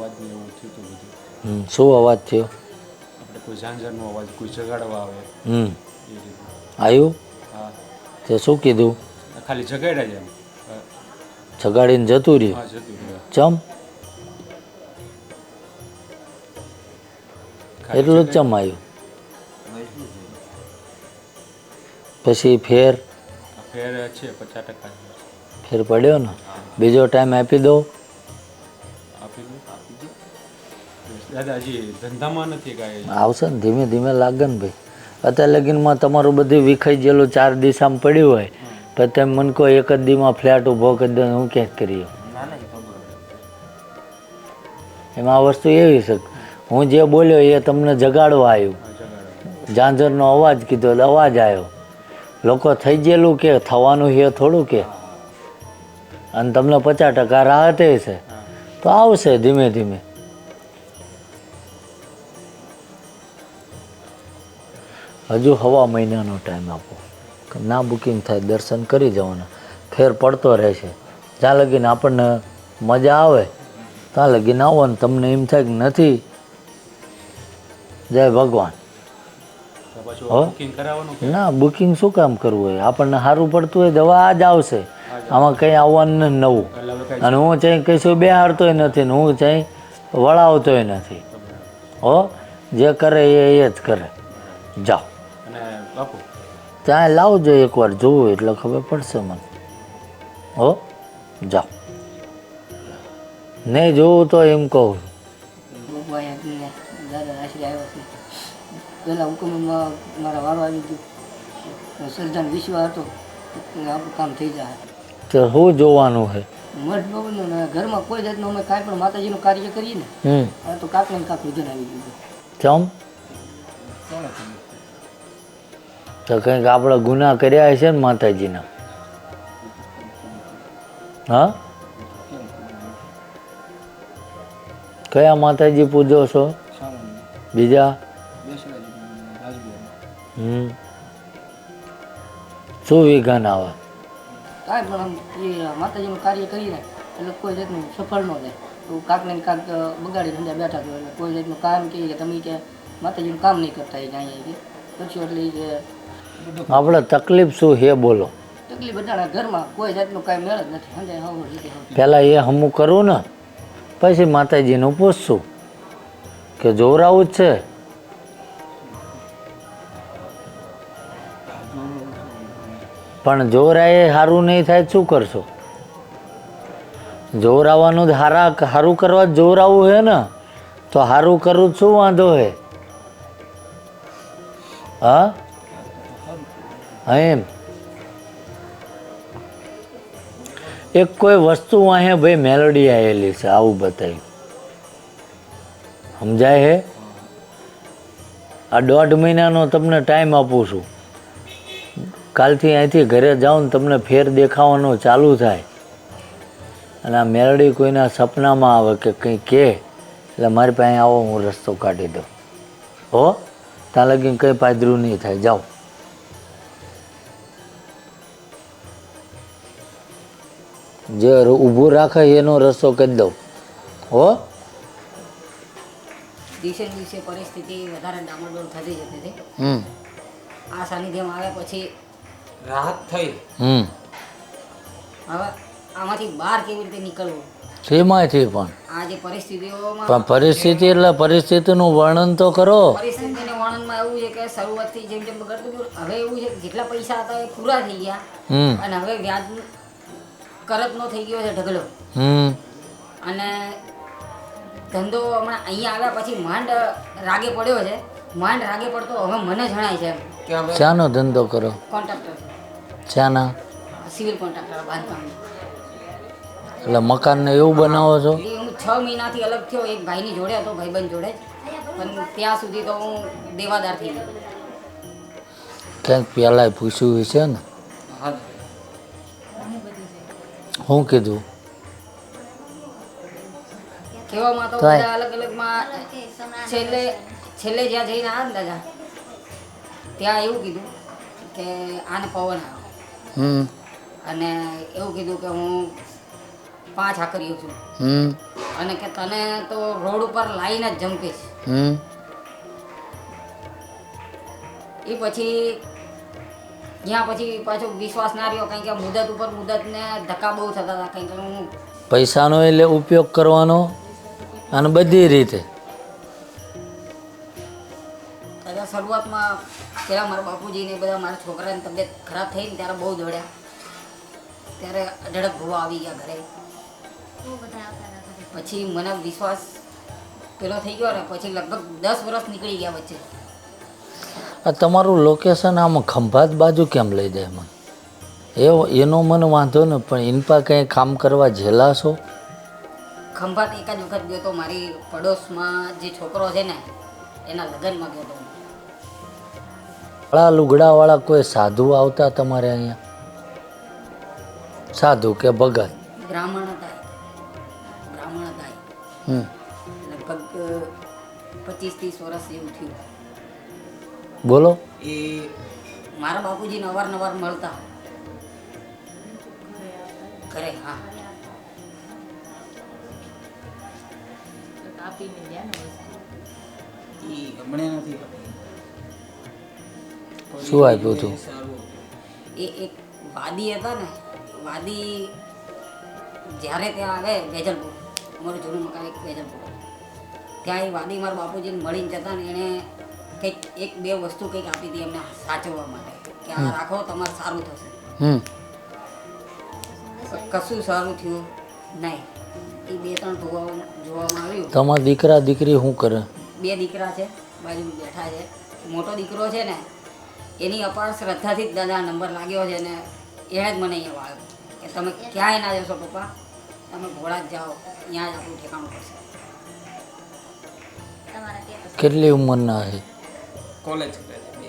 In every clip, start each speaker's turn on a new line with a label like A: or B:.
A: અવાજ ને એવું થયું હતું બધું.
B: શું અવાજ થયો?
A: આપણે કોઈ ઝાંઝરનો અવાજ કોઈ જગાડવા આવે
B: હમ. આવ્યું?
A: હા.
B: તે શું કીધું?
A: ખાલી જગાડ્યા જ એમ.
B: જગાડીને જતું રહ્યું? ચમ? એટલું જ ચમ આવ્યું? પછી ફેર?
A: ફેર છે પચાસ ટકા.
B: ફેર પડ્યો ને? બીજો ટાઈમ આપી દો
A: દાદા ધંધામાં નથી કાંઈ
B: આવશે ને ધીમે ધીમે લાગે ને ભાઈ. અત્યારે લગીનમાં તમારું બધું વિખાઈ ગયેલું ચાર દિશામાં પડ્યું હોય તો તમે મને કહો એક જ દીમાં ફ્લેટ ઊભો કરી દો હું ક્યાંક કરીએ એમાં આ વસ્તુ એવી છે હું જે બોલ્યો એ તમને જગાડવા આવ્યું. ઝાંઝરનો અવાજ કીધો અવાજ આવ્યો. લોકો થઈ ગયેલું કે થવાનું છે થોડું કે. અને તમને પચાસ ટકા રાહતે છે. તો આવશે ધીમે ધીમે. હજુ હવા મહિનાનો ટાઈમ આપો. ના બુકિંગ થાય દર્શન કરી જવાના. ફેર પડતો રહેશે જ્યાં લગીને આપણને મજા આવે ત્યાં લગીને આવો ને તમને એમ થાય કે નથી. જય ભગવાન. ના બુકિંગ શું કામ કરવું હોય? આપણને સારું પડતું હોય દવા આ જ આવશે. આમાં કંઈ આવવાનું નવું. અને હું ચાઈ કશું બે હારતોય નથી ને હું ચાઈ વળાવતોય નથી. હો? જે કરે એ એ જ કરે. જાઓ. ત્યાં લાવજો એકવાર જોવું એટલે ખબર પડશે મને. હો જાઓ. નહીં જોવું તો એમ કહું
C: બાપુ અહીંયા દાદા આશરે આવ્યો છે. પહેલાં હુકુમમાં મારા વારો આવી ગયો. સર્જન વિશ્વ હતો આપણું કામ થઈ જાય.
B: તો શું જોવાનું છે?
C: મઠ બાબુનું ને ઘરમાં કોઈ જાતનું અમે કાંઈ પણ માતાજીનું કાર્ય કરીએ ને તો કાંક ને કાંક વિઘન આવી ગયું.
B: તો કંઈક આપણે ગુના કર્યા હશે ને માતાજીના? હા? કયા માતાજી પૂજો છો? બીજા? હમ. શું વિઘન આવે?
C: કાંઈ પણ આમ એ માતાજીનું કાર્ય કરીને એટલે કોઈ જાતનું સફળ ન થાય. તો કાંકને કાંક બગાડી ધંધા બેઠા થયો એટલે કોઈ જાતનું કામ કે તમે કે માતાજીનું કામ નહીં કરતા એ જાય પછી એટલે એ
B: આપણે તકલીફ શું હે બોલો.
C: તકલીફ બધાના ઘરમાં કોઈ જાતનું કાંઈ મેળ જ નથી. સમજાય? હવે રીતે
B: પહેલાં એ હમું કરું ને પછી માતાજીનું પૂછશું કે જોવરાવું જ છે. પણ જોવરાએ સારું નહીં થાય શું કરશો? જોવરાવાનું જ હારા સારું કરવા જ જોવરાવું છે ને તો સારું કરવું શું વાંધો હે? હા? હા, એમ. એક કોઈ વસ્તુ અહીંયા ભાઈ મેલોડી આવેલી છે, આવું બતાવ્યું સમજાય હે? આ દોઢ મહિનાનો તમને ટાઈમ આપું છું. કાલથી અહીંથી ઘરે જાઉં ને તમને ફેર દેખાવાનો ચાલુ થાય. અને આ મેલડી કોઈના સપનામાં આવે કે કંઈ કહે, એટલે મારી પાસે આવો, હું રસ્તો કાઢી દઉં. હો? ત્યાં લગી કંઈ પાદરું નહીં થાય. જાઓ. જે ઊભું રાખે એનો રસ્તો કરી દઉં. હો?
C: દિવસે દિવસે પરિસ્થિતિ વધારે ડામાડોળ થતી જતી હતી.
B: હમ.
C: આ સાનિધ્યમાં આવ્યા પછી
A: રાહત થઈ.
B: હમ.
C: હવે આમાંથી બહાર કેવી રીતે નીકળવું?
B: શેમાંથી પણ?
C: આ જે પરિસ્થિતિઓમાં
B: પણ પરિસ્થિતિ એટલે પરિસ્થિતિનું વર્ણન તો કરો.
C: પરિસ્થિતિને વર્ણનમાં એવું છે કે શરૂઆતથી જેમ જેમ બગડતું ગયું હવે એવું છે કે જેટલા પૈસા હતા એ પૂરા થઈ ગયા.
B: હમ.
C: અને હવે વ્યાજ કરતનો થઈ ગયો છે ઢગલો.
B: હમ.
C: અને ધંધો હમણાં અહીંયા આવ્યા પછી માંડ રાગે પડ્યો છે. માંડ રાગે પડતો હવે મને જણાય છે
A: ચાનો
B: શાનો ધંધો કરો?
C: કોન્ટ્રાક્ટર.
B: ચાના
C: સિવિલ કોન્ટ્રાક્ટર બાંધકામ
B: એટલે મકાનને એવું બનાવો છો?
C: હું છ મહિનાથી અલગ થયો એક ભાઈની જોડે હતો ભાઈબંધ જોડે. પણ ત્યાં સુધી તો હું દેવાદાર થઈ ગયો.
B: ક્યાંક પહેલાંય પૂછ્યું છે ને?
A: હા.
B: શું કીધું?
C: કહેવામાં તો. બધા અલગ અલગમાં છેલ્લે છેલ્લે જ્યાં જઈને આવ્યા ને દાદા ત્યાં એવું કીધું કે આને પવન આવ્યો અને એવું કીધું કે હું પાંચ હાકરીઓ છું.
D: અને કે તને તો રોડ ઉપર લાઈને જ જંપીશ. એ પછી ત્યાં પછી પાછો વિશ્વાસ ના રહ્યો કારણ કે મુદત ઉપર મુદતને ધક્કા બહુ થતા હતા કારણ કે હું
B: પૈસાનો એટલે ઉપયોગ કરવાનો અને બધી રીતે.
D: દાદા શરૂઆતમાં પહેલાં મારા બાપુજીને બધા મારા છોકરાની તબિયત ખરાબ થઈ ને ત્યારે બહુ દોડ્યા. ત્યારે અઢળક ભૂવા આવી ગયા ઘરે. પછી મને વિશ્વાસ પેલો થઈ ગયો ને પછી લગભગ દસ વર્ષ નીકળી ગયા વચ્ચે.
B: આ તમારું લોકેશન આમ ખંભાત બાજુ કેમ લઈ જાય મને? એવો એનો મને વાંધો ને પણ ઇનપા કંઈ કામ કરવા ઝેલા છો?
D: ખંભાત એક જ વખત ગયો તો મારી પડોશમાં જે છોકરો છે ને એના લગ્નમાં ગયો
B: વાળા લુગડાવાળા કોઈ સાધુ આવતા તમારે અહીંયા? સાધુ કે ભગત?
D: બ્રાહ્મણ હતા બ્રાહ્મણ હતા લગભગ પચીસ ત્રીસ વર્ષ જેવું થયું.
B: બોલો.
D: એ મારા બાપુજીને અવારનવાર મળતા. ઘરે હા.
E: હમણાં નથી
B: શું આપ્યું હતું.
D: એ એક વાદી હતા ને વાદી જ્યારે ત્યાં આવે વેજલપુર અમારું જૂનું મકાન એક વેજલપુર. ત્યાં એ વાદી મારા બાપુજીને મળીને જતા ને એણે કંઈક એક બે વસ્તુ કંઈક આપી હતી એમને સાચવવા માટે કે આ રાખો તમારે સારું થશે.
B: હમ.
D: કશું સારું થયું નહીં. એ બે ત્રણ જોવા જોવામાં આવ્યું.
B: તમારા દીકરા દીકરી શું કરે?
D: બે દીકરા છે બાજુ બેઠા છે. મોટો દીકરો છે ને એની અપાર શ્રદ્ધાથી જ દાદા નંબર લાગ્યો છે ને એણે જ મને અહીંયા વાળ્યો. કે તમે ક્યાંય ના જશો પપ્પા તમે ઘોડા જ જાઓ ત્યાં જ આપણું ઠેકાણું પડશે.
B: કેટલી ઉંમરના છે?
E: કોલેજ કરે છે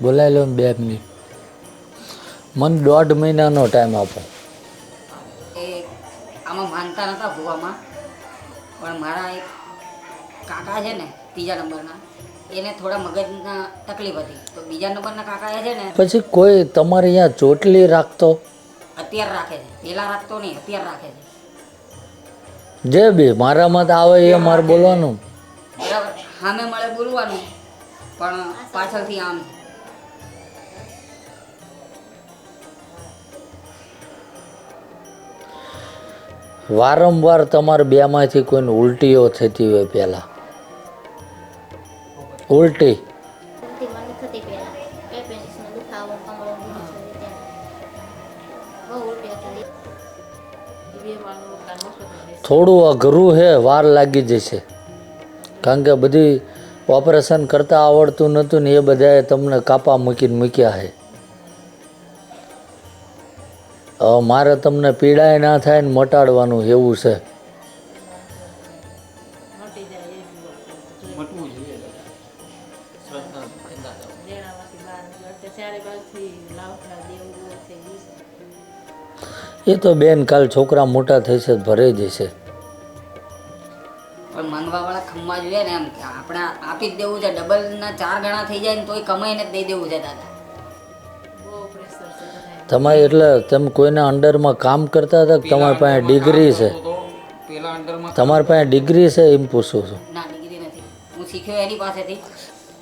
B: બોલાવી લો બે મિનિટ. મને દોઢ મહિનાનો ટાઈમ આપો.
D: એ આમાં માનતા નહોતા ભૂવામાં. પણ મારા એક કાકા છે ને ત્રીજા નંબરના એને થોડા મગજના તકલીફ હતી. તો બીજા નંબરના કાકા છે ને
B: પછી કોઈ તમારે અહીંયા ચોટલી રાખતો?
D: અત્યારે રાખે છે. પેલા રાખતો નહીં અત્યારે રાખે છે.
B: જે બી મારા મત આવે એ મારે બોલવાનું.
D: બરાબર. સામે મળે બોલવાનું પણ પાછળથી આમ.
B: વારંવાર તમારે બેમાંથી કોઈને ઉલટીઓ થતી હોય પહેલાં ઉલટી. થોડું અઘરું છે વાર લાગી જશે. કારણ કે બધી ઓપરેશન કરતાં આવડતું નહોતું ને એ બધાએ તમને કાપા મૂકીને મૂક્યા છે મારે તમને પીડાય ના થાય ને મટાડવાનું એવું છે. એ તો બેન કાલ છોકરા મોટા થશે તો ભરે જશે.
D: પણ માંગવાવાળા ખમવા જોઈએ ને એમ કે આપણે આપી જ દેવું છે ડબલના ચાર ગણા થઈ જાય ને તોય કમાઈને જ દઈ દેવું છે દાદા.
B: તમારે એટલે તમે કોઈના અંડરમાં કામ કરતા હતા કે તમારી પાસે ડિગ્રી છે? તમારી પાસે ડિગ્રી છે એમ પૂછું છું.
D: ના ડિગ્રી નથી. હું શીખ્યો એની પાસેથી.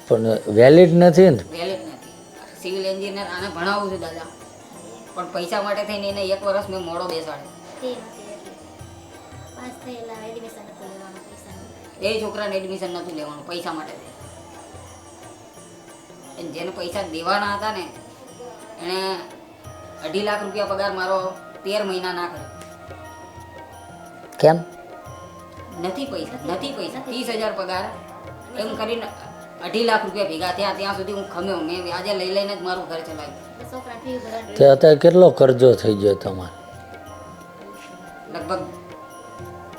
B: પણ વેલિડ નથી ને?
D: વેલિડ નથી. સિવિલ એન્જિનિયર આને ભણાવું છું દાદા. પણ પૈસા માટે થઈને એને એક વર્ષ મેં મોડો બેસાડે એ છોકરાને એડમિશન નહોતું લેવાનું પૈસા માટે જેને પૈસા દેવાના હતા ને એણે અઢી લાખ રૂપિયા પગાર મારો તેર મહિના ના કર્યો.
B: કેમ?
D: નથી પૈસા નથી પૈસા ત્રીસ હજાર પગાર. એમ કરીને અઢી લાખ રૂપિયા ભેગા થયા ત્યાં સુધી હું ખમ્યો. મેં વ્યાજે લઈ લઈને જ મારું ઘર ચલાવ્યું.
B: તે અત્યારે કેટલો કરજો થઈ ગયો તમારે?
D: લગભગ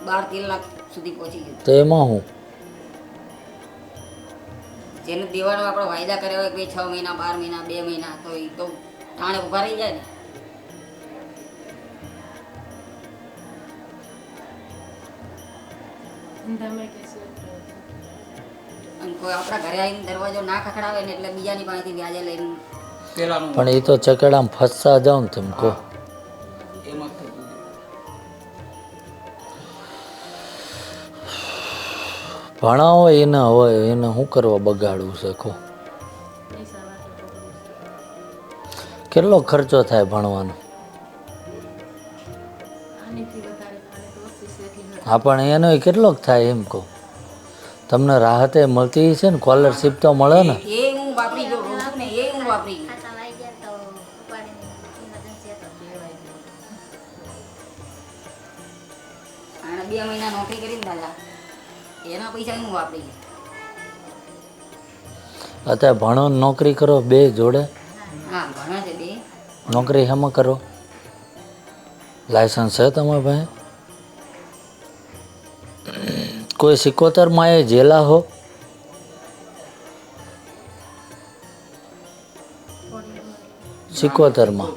D: બાર તેર લાખ સુધી પહોંચી ગયું.
B: તો એમાં હું?
D: જેને દેવાનો આપણે વાયદા કર્યા હોય કે છ મહિના બાર મહિના બે મહિના તો એ તો ટાણે ઊભા રહી જાય ને. અને કોઈ આપણા ઘરે આવીને દરવાજો ના ખખડાવે ને એટલે બીજાની પાસેથી વ્યાજે લઈને
E: પેલાનું
B: પણ એ તો ચકેડામાં ફસતા જાઓ ને તમે કહો.
E: એમાં જ થતું હતું.
B: ભણાવો એને હોય એને શું કરવા બગાડવું છે કહો. કેટલો ખર્ચો થાય ભણવાનો? હા પણ એનો કેટલોક થાય એમ કહો. તમને રાહતે મળતી છે ને સ્કોલરશીપ તો મળે ને?
D: એ હું વાપરી ગયો રોજ ને એ હું વાપરી ગયો.
F: ખાતામાં આવી ગયા તો ઉપાડીને ઇમરજન્સી હતા.
D: અને બે મહિના નોકરી કરીને દાદા. એના પૈસા હું વાપરી ગયો.
B: અત્યારે ભણો નોકરી કરો બે જોડે?
D: હા ભણે છે બે.
B: નોકરી હેમાં કરો? લાયસન્સ છે તમારા પાસે કોઈ સિકોતરમાં એ જેલા હો? સિકોતરમાં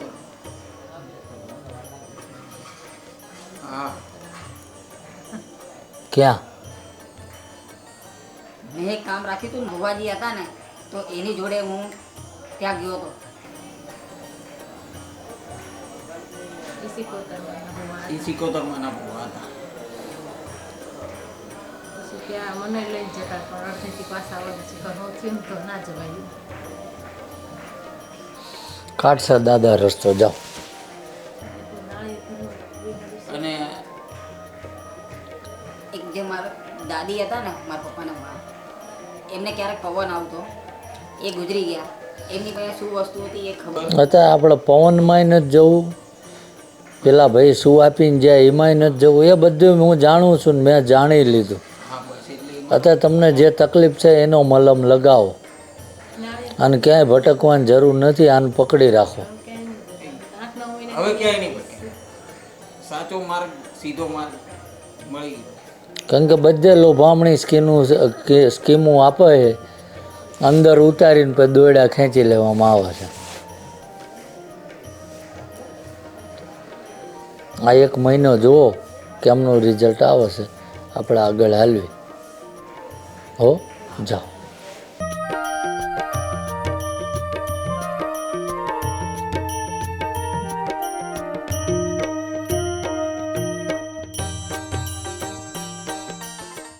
E: હા
B: ક્યાં?
D: મેં એક કામ રાખ્યું હતું ભુવાજી હતા ને તો એની જોડે હું ત્યાં ગયો હતો.
E: સિકોતરમાં ના હતા.
G: ત્યાં મને લઈને જતા પણ અડધેથી પાછા વળે ઘણો થયું તો ના જવાયું.
B: કાઢશે દાદા રસ્તો જાઓ.
E: અને
D: એક જે મારા દાદી હતા ને મારા પપ્પાના મા એમને ક્યારેક પવન આવતો. એ ગુજરી ગયા. એમની પાસે શું વસ્તુ હતી એ ખબર
B: અત્યારે આપણે પવનમાં નથી જવું. પેલા ભાઈ શું આપીને જાય એમાંય નથી જવું. એ બધું હું જાણું છું ને મેં જાણી લીધું. અત્યારે તમને જે તકલીફ છે એનો મલમ લગાવો. અને ક્યાંય ભટકવાની જરૂર નથી આને પકડી રાખો.
E: હવે ક્યાંય નહીં સાચો માર્ગ સીધો માર્ગ મળી
B: કારણ કે બધે લોભામણી સ્કીમો સ્કીમો આપે છે. અંદર ઉતારીને પછી દોયડા ખેંચી લેવામાં આવે છે. આ એક મહિનો જુઓ કેમનું રિઝલ્ટ આવે છે. આપણે આગળ હાલવી. હો જાઓ